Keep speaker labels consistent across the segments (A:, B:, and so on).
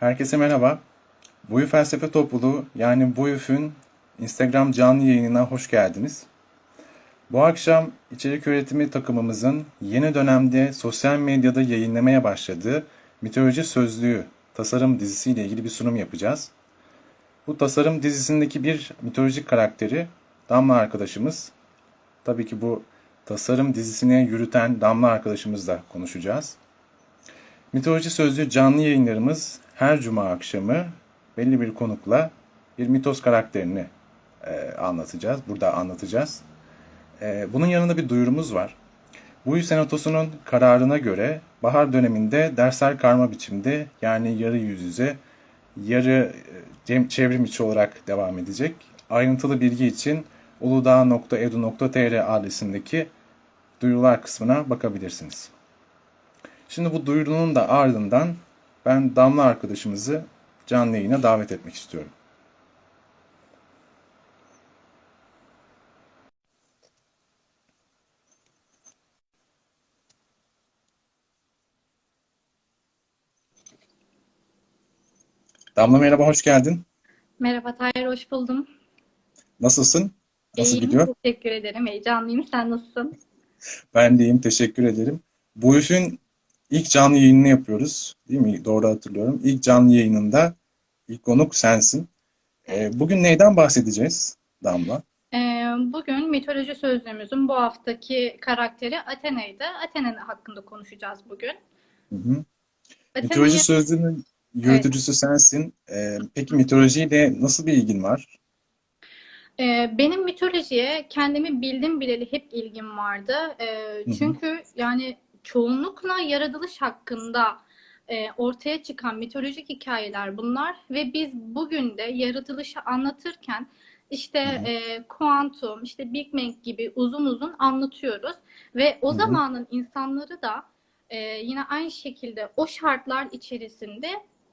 A: Herkese merhaba. Buyu Felsefe Topluluğu yani Buyuf'un Instagram canlı yayınına hoş geldiniz. Bu akşam içerik üretimi takımımızın yeni dönemde sosyal medyada yayınlamaya başladığı Mitoloji Sözlüğü tasarım dizisiyle ilgili bir sunum yapacağız. Bu tasarım dizisindeki bir mitolojik karakteri Damla arkadaşımız. Tabii ki bu tasarım dizisini yürüten Damla arkadaşımızla konuşacağız. Mitoloji Sözlüğü canlı yayınlarımız her cuma akşamı belli bir konukla bir mitos karakterini e, anlatacağız. Burada anlatacağız. E, bunun yanında bir duyurumuz var. Bu yıl senatosunun kararına göre bahar döneminde dersler karma biçimde yani yarı yüz yüze, yarı e, çevrim içi olarak devam edecek. Ayrıntılı bilgi için uludağ.edu.tr adresindeki duyurular kısmına bakabilirsiniz. Şimdi bu duyurunun da ardından ben Damla arkadaşımızı canlı yayına davet etmek istiyorum. Damla merhaba, hoş geldin.
B: Merhaba Tahir, hoş buldum.
A: Nasılsın? Nasıl
B: İyiyim,
A: gidiyor?
B: teşekkür ederim. Heyecanlıyım. Sen nasılsın?
A: Ben de iyiyim, teşekkür ederim. Bu işin ilk canlı yayınını yapıyoruz, değil mi? Doğru hatırlıyorum. İlk canlı yayınında ilk konuk sensin. Ee, bugün neyden bahsedeceğiz Damla?
B: Ee, bugün mitoloji sözlüğümüzün bu haftaki karakteri Athena'ydı. Athena hakkında konuşacağız bugün.
A: Hı hı.
B: Athena'yı
A: Mitoloji sözlüğünün yürütücüsü sensin. Ee, peki mitolojiyle nasıl bir ilgin var?
B: e, benim mitolojiye kendimi bildim bileli hep ilgim vardı. E,
A: hı.
B: çünkü yani çoğunlukla yaratılış hakkında e, ortaya çıkan mitolojik hikayeler bunlar ve biz bugün de yaratılışı anlatırken işte
A: Hı hı.
B: e, kuantum, işte Big Bang gibi uzun uzun anlatıyoruz ve o
A: Hı hı.
B: zamanın insanları da e, yine aynı şekilde o şartlar içerisinde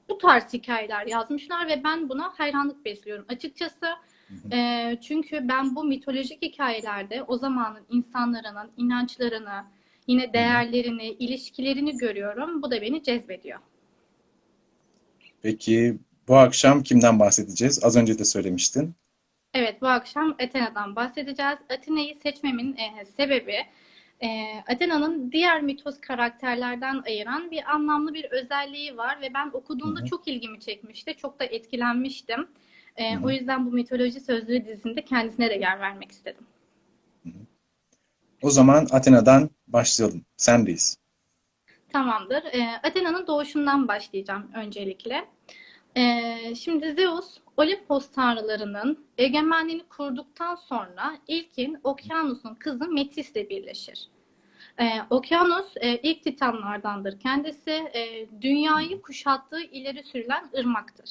B: bu tarz hikayeler yazmışlar ve ben buna hayranlık besliyorum açıkçası.
A: hı.
B: E, çünkü ben bu mitolojik hikayelerde o zamanın insanların inançlarını, yine değerlerini, ilişkilerini görüyorum. Bu da beni cezbediyor.
A: Peki bu akşam kimden bahsedeceğiz? Az önce de söylemiştin.
B: Evet, bu akşam Athena'dan bahsedeceğiz. Athena'yı seçmemin e, sebebi e, Athena'nın diğer mitos karakterlerden ayıran bir anlamlı bir özelliği var ve ben
A: Hı
B: okuduğumda
A: hı.
B: çok ilgimi çekmişti. Çok da etkilenmiştim. E,
A: Hı
B: o
A: hı.
B: yüzden bu mitoloji sözlüğü dizisinde kendisine de yer vermek istedim.
A: O zaman Athena'dan başlayalım. Sendeyiz.
B: Tamamdır. E, Athena'nın doğuşundan başlayacağım öncelikle. E, şimdi Zeus, Olimpos tanrılarının egemenliğini kurduktan sonra ilkin Okyanus'un kızı Metis'le birleşir. Ee, Okyanus e, ilk titanlardandır kendisi. E, dünyayı kuşattığı ileri sürülen ırmaktır.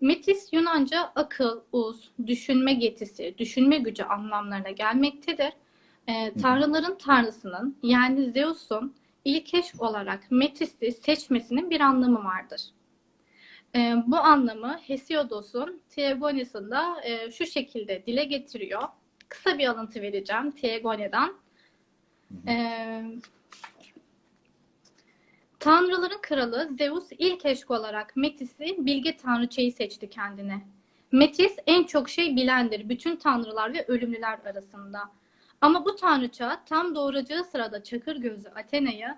B: Metis Yunanca akıl, uz, düşünme yetisi, düşünme gücü anlamlarına gelmektedir. E, tanrıların tanrısının yani Zeus'un ilk eş olarak Metis'i seçmesinin bir anlamı vardır. E, bu anlamı Hesiodos'un Theogonis'ında e, şu şekilde dile getiriyor. Kısa bir alıntı vereceğim Theogonida'dan. Ee, Tanrıların kralı Zeus ilk eşk olarak Metis'i bilge tanrıçayı seçti kendine. Metis en çok şey bilendir bütün tanrılar ve ölümlüler arasında. Ama bu tanrıça tam doğuracağı sırada çakır gözlü Athena'yı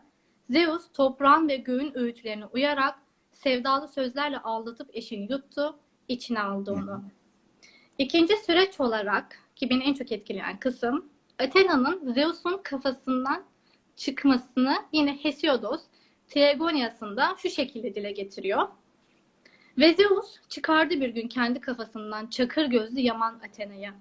B: Zeus toprağın ve göğün öğütlerine uyarak sevdalı sözlerle aldatıp eşini yuttu, içine aldı onu. İkinci süreç olarak ki beni en çok etkileyen kısım Athena'nın Zeus'un kafasından çıkmasını yine Hesiodos Theogonias'ında şu şekilde dile getiriyor. Ve Zeus çıkardı bir gün kendi kafasından çakır gözlü yaman Athena'yı.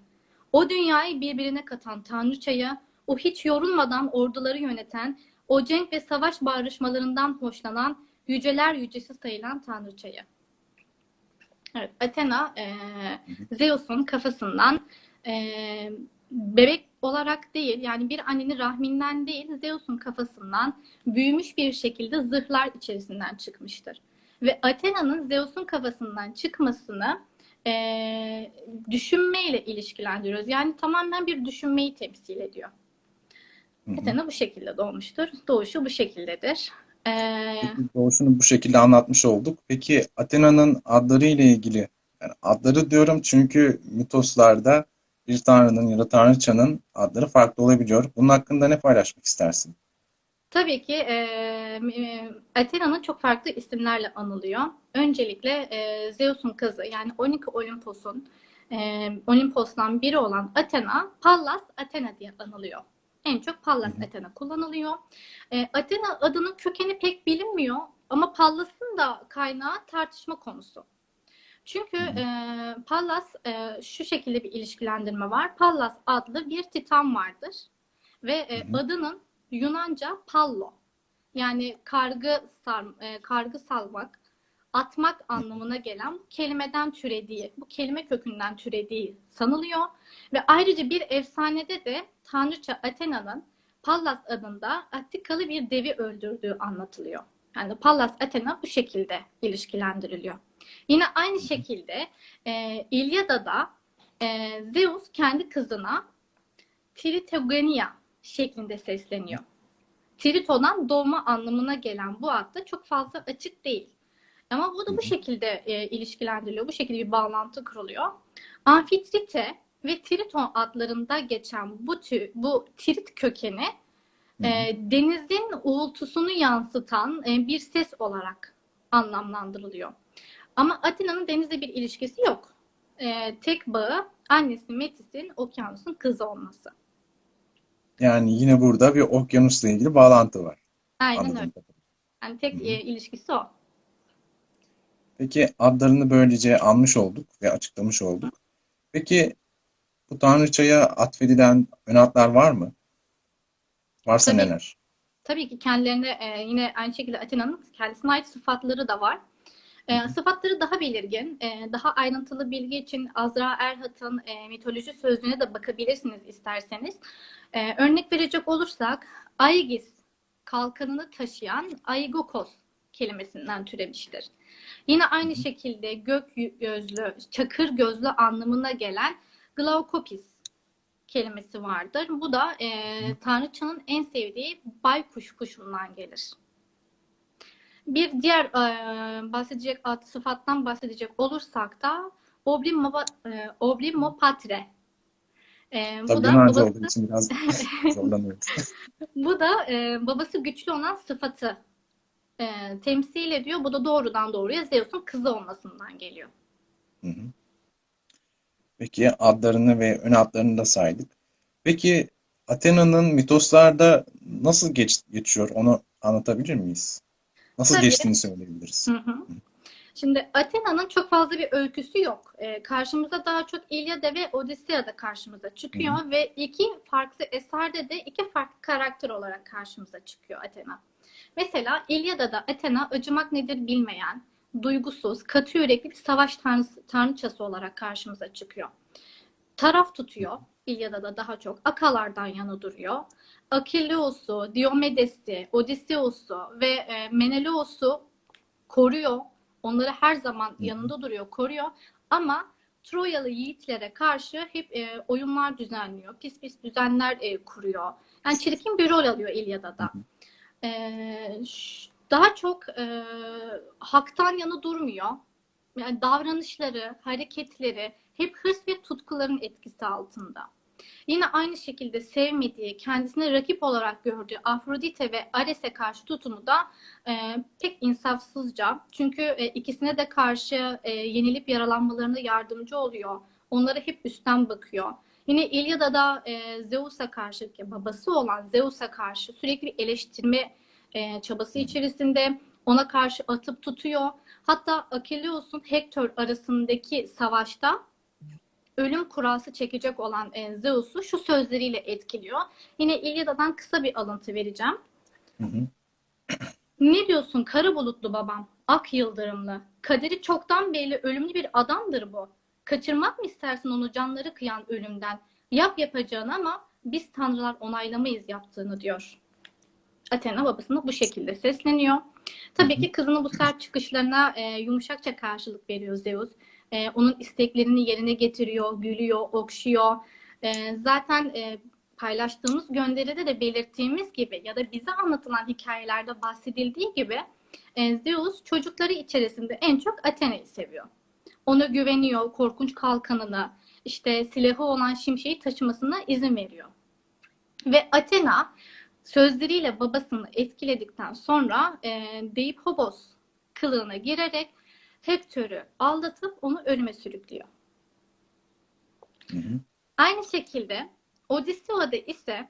B: O dünyayı birbirine katan tanrıçayı, o hiç yorulmadan orduları yöneten, o cenk ve savaş bağrışmalarından hoşlanan, yüceler yücesi sayılan tanrıçayı. Evet, Athena e, Zeus'un kafasından e, bebek olarak değil yani bir annenin rahminden değil Zeus'un kafasından büyümüş bir şekilde zırhlar içerisinden çıkmıştır. Ve Athena'nın Zeus'un kafasından çıkmasını e, düşünmeyle ilişkilendiriyoruz. Yani tamamen bir düşünmeyi temsil ediyor. Athena bu şekilde doğmuştur. Doğuşu bu şekildedir. Ee,
A: Peki, doğuşunu bu şekilde anlatmış olduk. Peki Athena'nın adları ile ilgili, yani adları diyorum çünkü mitoslarda bir tanrının ya da tanrıçanın adları farklı olabiliyor. Bunun hakkında ne paylaşmak istersin?
B: Tabii ki e, Athena'nın çok farklı isimlerle anılıyor. Öncelikle e, Zeus'un kızı yani 12 Olimpos'un e, Olimpos'tan biri olan Athena, Pallas Athena diye anılıyor. En çok Pallas
A: Hı hı.
B: Athena kullanılıyor. E, Athena adının kökeni pek bilinmiyor ama Pallas'ın da kaynağı tartışma konusu. Çünkü e, Pallas e, şu şekilde bir ilişkilendirme var. Pallas adlı bir titan vardır ve e, adının Yunanca pallo yani kargı sar, e, kargı salmak, atmak anlamına gelen kelimeden türediği, bu kelime kökünden türediği sanılıyor. Ve ayrıca bir efsanede de tanrıça Athena'nın Pallas adında Attikalı bir devi öldürdüğü anlatılıyor. Yani Pallas Athena bu şekilde ilişkilendiriliyor. Yine aynı şekilde e, İlyada'da e, Zeus kendi kızına Tritogenia şeklinde sesleniyor. Trito'dan doğma anlamına gelen bu ad da çok fazla açık değil. Ama bu da bu şekilde e, ilişkilendiriliyor. Bu şekilde bir bağlantı kuruluyor. Amfitrite ve Triton adlarında geçen bu tür, bu Trit kökeni e, denizin uğultusunu yansıtan e, bir ses olarak anlamlandırılıyor. Ama Atina'nın denizle bir ilişkisi yok. E, tek bağı annesi Metis'in okyanusun kızı olması.
A: Yani yine burada bir okyanusla ilgili bağlantı var
B: Aynen öyle. Yani tek
A: Hı hı.
B: e, ilişkisi o.
A: Peki adlarını böylece anmış olduk ve açıklamış olduk. Peki bu tanrıçaya atfedilen ön adlar var mı? Varsa
B: Tabii.
A: neler?
B: Tabii ki kendilerine e, yine aynı şekilde Atina'nın kendisine ait sıfatları da var. E, sıfatları daha belirgin. E, daha ayrıntılı bilgi için Azra Erhat'ın e, mitoloji sözlüğüne de bakabilirsiniz isterseniz. E, örnek verecek olursak Aigis kalkanını taşıyan Aigokos kelimesinden türemiştir. Yine aynı şekilde gök gözlü, çakır gözlü anlamına gelen Glaukopis kelimesi vardır. Bu da e, Tanrıçanın en sevdiği baykuş kuşundan gelir. Bir diğer e, bahsedecek ad sıfattan bahsedecek olursak da Oblimo, e, Oblimopatre. E, bu
A: Tabii
B: da babası,
A: olduğu için biraz zorlanıyoruz.
B: bu da e, babası güçlü olan sıfatı e, temsil ediyor. Bu da doğrudan doğruya Zeus'un kızı olmasından geliyor.
A: Hı hı. Peki adlarını ve ön adlarını da saydık. Peki Athena'nın mitoslarda nasıl geç, geçiyor onu anlatabilir miyiz? Nasıl
B: Tabii.
A: geçtiğini söyleyebiliriz.
B: Hı hı. Şimdi Athena'nın çok fazla bir öyküsü yok. Ee, karşımıza daha çok İlyada ve Odisseya'da karşımıza çıkıyor ve iki farklı eserde de iki farklı karakter olarak karşımıza çıkıyor Athena. Mesela İlyada'da Athena acımak nedir bilmeyen, duygusuz, katı yürekli bir savaş tanrısı, tanrıçası olarak karşımıza çıkıyor. Taraf tutuyor İlyada'da daha çok. Akalardan yana duruyor. Akilleus'u, Diomedes'i, Odysseus'u ve e, Menelaus'u koruyor. Onları her zaman yanında duruyor, koruyor. Ama Troyalı yiğitlere karşı hep e, oyunlar düzenliyor. Pis pis düzenler e, kuruyor. Yani çirkin bir rol alıyor İlyada'da. E, daha çok e, haktan yana durmuyor. Yani davranışları, hareketleri hep hırs ve tutkuların etkisi altında. Yine aynı şekilde sevmediği, kendisine rakip olarak gördüğü Afrodite ve Ares'e karşı tutumu da e, pek insafsızca. Çünkü e, ikisine de karşı e, yenilip yaralanmalarına yardımcı oluyor. Onlara hep üstten bakıyor. Yine İlyada'da e, Zeus'a karşı, babası olan Zeus'a karşı sürekli eleştirme e, çabası içerisinde ona karşı atıp tutuyor. Hatta Akilleus'un Hektor arasındaki savaşta ölüm kurası çekecek olan e, Zeus'u şu sözleriyle etkiliyor. Yine İlyada'dan kısa bir alıntı vereceğim.
A: Hı hı.
B: Ne diyorsun kara bulutlu babam, ak yıldırımlı. Kaderi çoktan belli ölümlü bir adamdır bu. Kaçırmak mı istersin onu canları kıyan ölümden? Yap yapacağını ama biz tanrılar onaylamayız yaptığını diyor. Athena babasına bu şekilde sesleniyor. Tabii ki kızının bu sert çıkışlarına e, yumuşakça karşılık veriyor Zeus. E, onun isteklerini yerine getiriyor, gülüyor, okşuyor. E, zaten e, paylaştığımız gönderide de belirttiğimiz gibi ya da bize anlatılan hikayelerde bahsedildiği gibi e, Zeus çocukları içerisinde en çok Athena'yı seviyor. Ona güveniyor, korkunç kalkanını, işte silahı olan şimşeği taşımasına izin veriyor. Ve Athena sözleriyle babasını etkiledikten sonra e, Deipobos kılığına girerek Hektor'u aldatıp onu ölüme sürüklüyor.
A: Hı hı.
B: Aynı şekilde Odysseus'da ise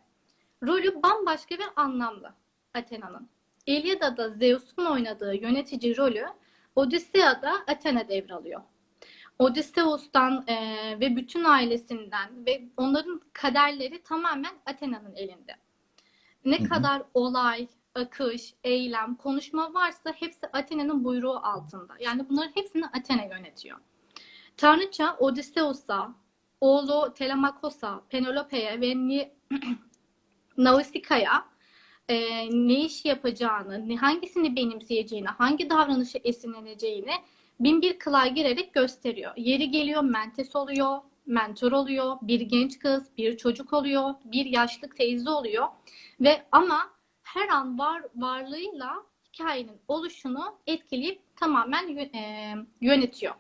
B: rolü bambaşka ve anlamlı Athena'nın. İlyada'da Zeus'un oynadığı yönetici rolü Odysseus'da Athena devralıyor. Odysseus'tan e, ve bütün ailesinden ve onların kaderleri tamamen Athena'nın elinde. Ne
A: Hı hı.
B: kadar olay, akış, eylem, konuşma varsa hepsi Athena'nın buyruğu altında. Yani bunların hepsini Athena yönetiyor. Tanrıça Odysseus'a, oğlu Telemakos'a, Penelope'ye ve Ni Nausika'ya e, ne iş yapacağını, hangisini benimseyeceğini, hangi davranışı esinleneceğini bin bir kılığa girerek gösteriyor. Yeri geliyor mentes oluyor, mentor oluyor, bir genç kız, bir çocuk oluyor, bir yaşlı teyze oluyor ve ama her an var varlığıyla hikayenin oluşunu etkileyip tamamen e, yönetiyor.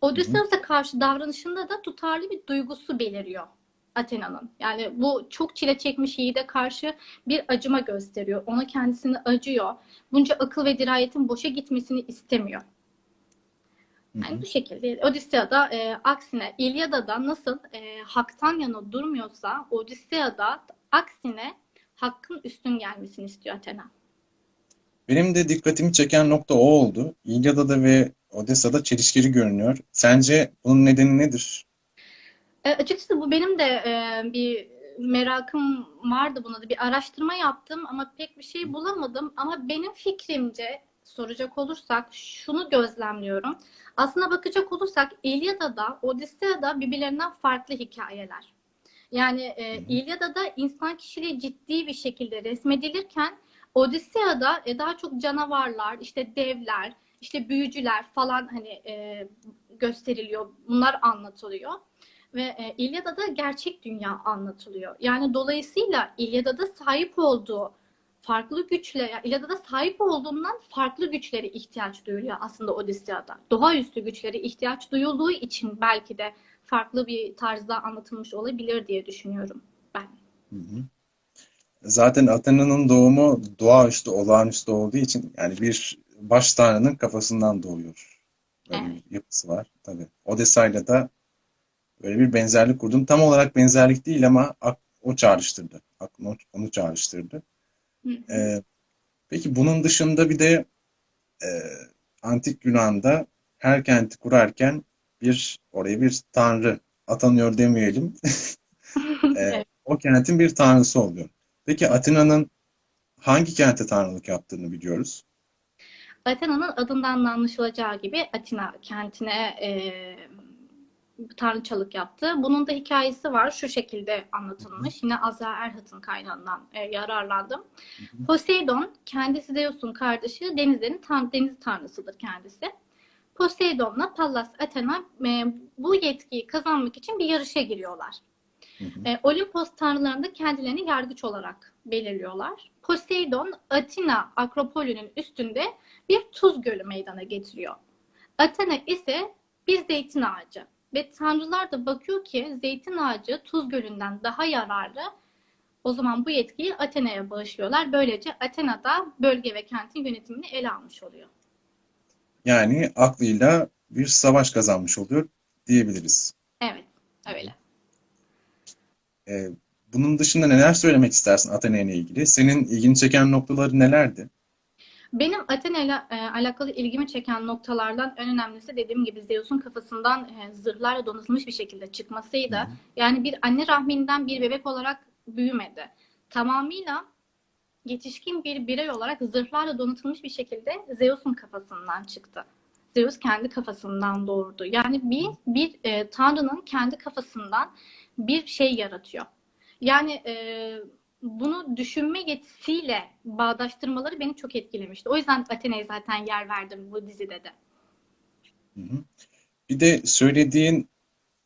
B: Odysseus'a karşı davranışında da tutarlı bir duygusu beliriyor Athena'nın. Yani bu çok çile çekmiş yiğide karşı bir acıma gösteriyor. Ona kendisini acıyor. Bunca akıl ve dirayetin boşa gitmesini istemiyor.
A: Hı
B: Yani
A: hı.
B: bu şekilde Odysseus'da e, aksine İlyada'da nasıl e, haktan yana durmuyorsa Odysseus'da aksine hakkın üstün gelmesini istiyor Athena.
A: Benim de dikkatimi çeken nokta o oldu. İlyada'da ve Odessa'da çelişkili görünüyor. Sence bunun nedeni nedir?
B: E, açıkçası bu benim de e, bir merakım vardı buna da bir araştırma yaptım ama pek bir şey bulamadım. Ama benim fikrimce soracak olursak şunu gözlemliyorum. Aslına bakacak olursak İlyada'da, Odysseus'da birbirlerinden farklı hikayeler. Yani e. İlyada'da insan kişiliği ciddi bir şekilde resmedilirken Odysseus'da e, daha çok canavarlar, işte devler, işte büyücüler falan hani e, gösteriliyor. Bunlar anlatılıyor. Ve e, İlyada'da gerçek dünya anlatılıyor. Yani dolayısıyla İlyada'da sahip olduğu farklı güçle, İlyada'da sahip olduğundan farklı güçlere ihtiyaç duyuluyor aslında Odysseus'da. Doğaüstü güçlere ihtiyaç duyulduğu için belki de farklı bir tarzda anlatılmış olabilir diye düşünüyorum ben.
A: Hı hı. Zaten Athena'nın doğumu doğaüstü, olağanüstü olduğu için yani bir baş tanrının kafasından doğuyor. Böyle
B: Evet.
A: bir yapısı var tabii. Odessa'yla da böyle bir benzerlik kurdum. Tam olarak benzerlik değil ama o çağrıştırdı. Aklım o- onu çağrıştırdı.
B: Hı hı.
A: Ee, peki bunun dışında bir de e, Antik Yunan'da her kenti kurarken bir oraya bir tanrı atanıyor demeyelim. Ee, o kentin bir tanrısı oluyor. Peki Atina'nın hangi kente tanrılık yaptığını biliyoruz.
B: Athena'nın adından da anlaşılacağı gibi Atina kentine e, tanrıçalık yaptı. Bunun da hikayesi var. Şu şekilde anlatılmış. Yine Azra Erhat'ın kaynağından e, yararlandım. Poseidon kendisi Zeus'un kardeşi denizlerin tan deniz tanrısıdır kendisi. Poseidon'la Pallas Athena e, bu yetkiyi kazanmak için bir yarışa giriyorlar.
A: Hı hı.
B: E, Olimpos tanrılarında kendilerini yargıç olarak belirliyorlar. Poseidon, Atina Akropolü'nün üstünde bir tuz gölü meydana getiriyor. Athena ise bir zeytin ağacı. Ve tanrılar da bakıyor ki zeytin ağacı tuz gölünden daha yararlı. O zaman bu yetkiyi Athena'ya bağışlıyorlar. Böylece Athena da bölge ve kentin yönetimini ele almış oluyor.
A: Yani aklıyla bir savaş kazanmış oluyor diyebiliriz.
B: Evet, öyle.
A: Ee, bunun dışında neler söylemek istersin Athena ile ilgili? Senin ilgini çeken noktaları nelerdi?
B: Benim Athena ile e, alakalı ilgimi çeken noktalardan en önemlisi dediğim gibi Zeus'un kafasından e, zırhlarla donatılmış bir şekilde çıkmasıydı.
A: Hı hı.
B: Yani bir anne rahminden bir bebek olarak büyümedi. Tamamıyla yetişkin bir birey olarak zırhlarla donatılmış bir şekilde Zeus'un kafasından çıktı. Zeus kendi kafasından doğurdu. Yani bir bir e, tanrının kendi kafasından bir şey yaratıyor. Yani e, bunu düşünme yetisiyle bağdaştırmaları beni çok etkilemişti. O yüzden Athena'ya zaten yer verdim bu dizide de.
A: Hı hı. Bir de söylediğin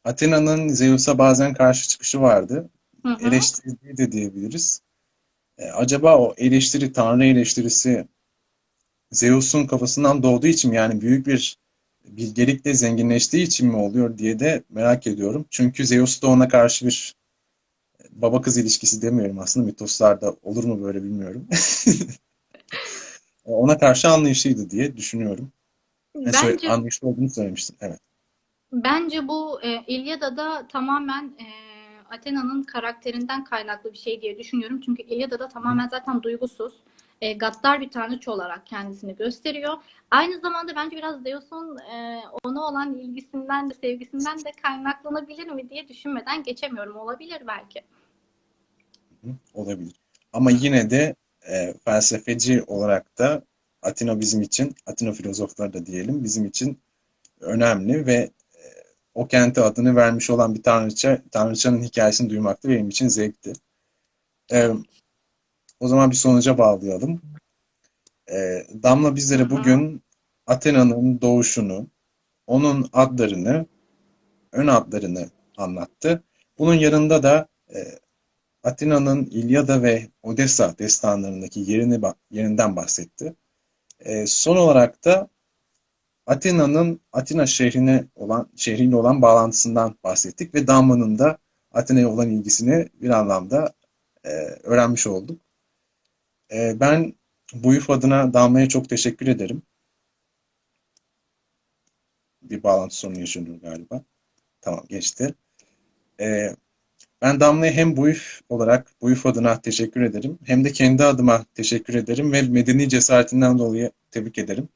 A: Athena'nın Zeus'a bazen karşı çıkışı vardı.
B: Hı hı.
A: eleştirdiği de diyebiliriz. E, acaba o eleştiri, Tanrı eleştirisi Zeus'un kafasından doğduğu için yani büyük bir bilgelikle zenginleştiği için mi oluyor diye de merak ediyorum. Çünkü Zeus da ona karşı bir baba kız ilişkisi demiyorum aslında mitoslarda olur mu böyle bilmiyorum. Ona karşı anlayışlıydı diye düşünüyorum. E,
B: Bence
A: anlayışlı olduğunu söylemiştin. Evet.
B: Bence bu e, İlyada'da tamamen e, Athena'nın karakterinden kaynaklı bir şey diye düşünüyorum. Çünkü İlyada'da tamamen zaten duygusuz, e, gaddar bir tanrıça olarak kendisini gösteriyor. Aynı zamanda bence biraz Zeus'un e, ona olan ilgisinden de sevgisinden de kaynaklanabilir mi diye düşünmeden geçemiyorum. Olabilir belki.
A: Olabilir. Ama yine de e, felsefeci olarak da Atina bizim için, Atina filozofları da diyelim, bizim için önemli ve o kente adını vermiş olan bir tanrıça, tanrıçanın hikayesini duymak da benim için zevkti. E, o zaman bir sonuca bağlayalım. E, Damla bizlere bugün Athena'nın doğuşunu, onun adlarını, ön adlarını anlattı. Bunun yanında da e, Atina'nın İlyada ve Odessa destanlarındaki yerini yerinden bahsetti. E, son olarak da Atina'nın Atina şehrine olan şehriyle olan bağlantısından bahsettik ve Damla'nın da Atina'ya olan ilgisini bir anlamda e, öğrenmiş olduk. E, ben bu yuf adına Damla'ya çok teşekkür ederim. Bir bağlantı sorunu yaşanıyor galiba. Tamam geçti. E, ben Damla'ya hem BUYF olarak BUYF adına teşekkür ederim. Hem de kendi adıma teşekkür ederim ve medeni cesaretinden dolayı tebrik ederim.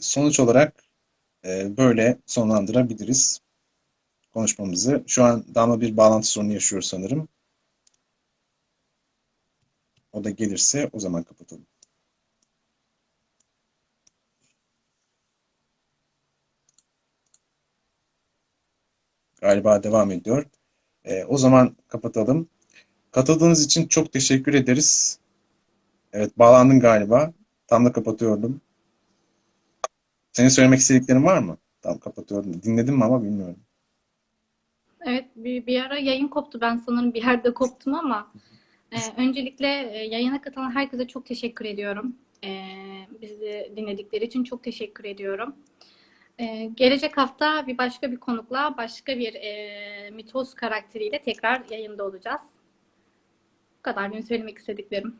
A: Sonuç olarak e, böyle sonlandırabiliriz konuşmamızı. Şu an Damla bir bağlantı sorunu yaşıyor sanırım. O da gelirse o zaman kapatalım. Galiba devam ediyor. Ee, o zaman kapatalım. Katıldığınız için çok teşekkür ederiz. Evet, bağlandın galiba. Tam da kapatıyordum. Senin söylemek istediklerin var mı? Tam kapatıyordum. Dinledin mi ama bilmiyorum.
B: Evet, bir, bir ara yayın koptu. Ben sanırım bir yerde koptum ama e, öncelikle e, yayına katılan herkese çok teşekkür ediyorum. E, bizi dinledikleri için çok teşekkür ediyorum. E, gelecek hafta bir başka bir konukla, başka bir e, mitoz karakteriyle tekrar yayında olacağız. Bu kadar benim söylemek istediklerim.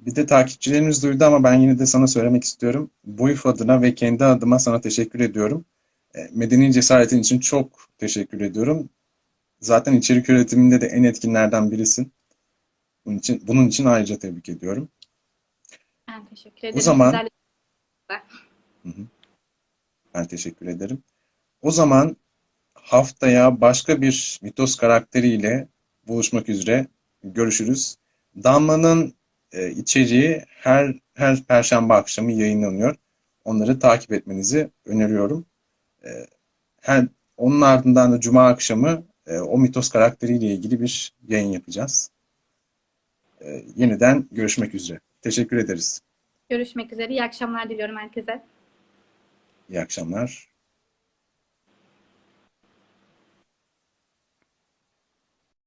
A: Bir de takipçilerimiz duydu ama ben yine de sana söylemek istiyorum. Buyf adına ve kendi adıma sana teşekkür ediyorum. E, Medeni cesaretin için çok teşekkür ediyorum. Zaten içerik üretiminde de en etkinlerden birisin. Bunun için, bunun için ayrıca tebrik ediyorum.
B: Ben teşekkür ederim.
A: zaman-
B: Sizlerle
A: Ben teşekkür ederim. O zaman haftaya başka bir mitos karakteriyle buluşmak üzere görüşürüz. Damla'nın e, içeriği her her perşembe akşamı yayınlanıyor. Onları takip etmenizi öneriyorum. E, her onun ardından da cuma akşamı e, o mitos karakteriyle ilgili bir yayın yapacağız. E, yeniden görüşmek üzere. Teşekkür ederiz.
B: görüşmek üzere. İyi akşamlar diliyorum herkese.
A: İyi akşamlar.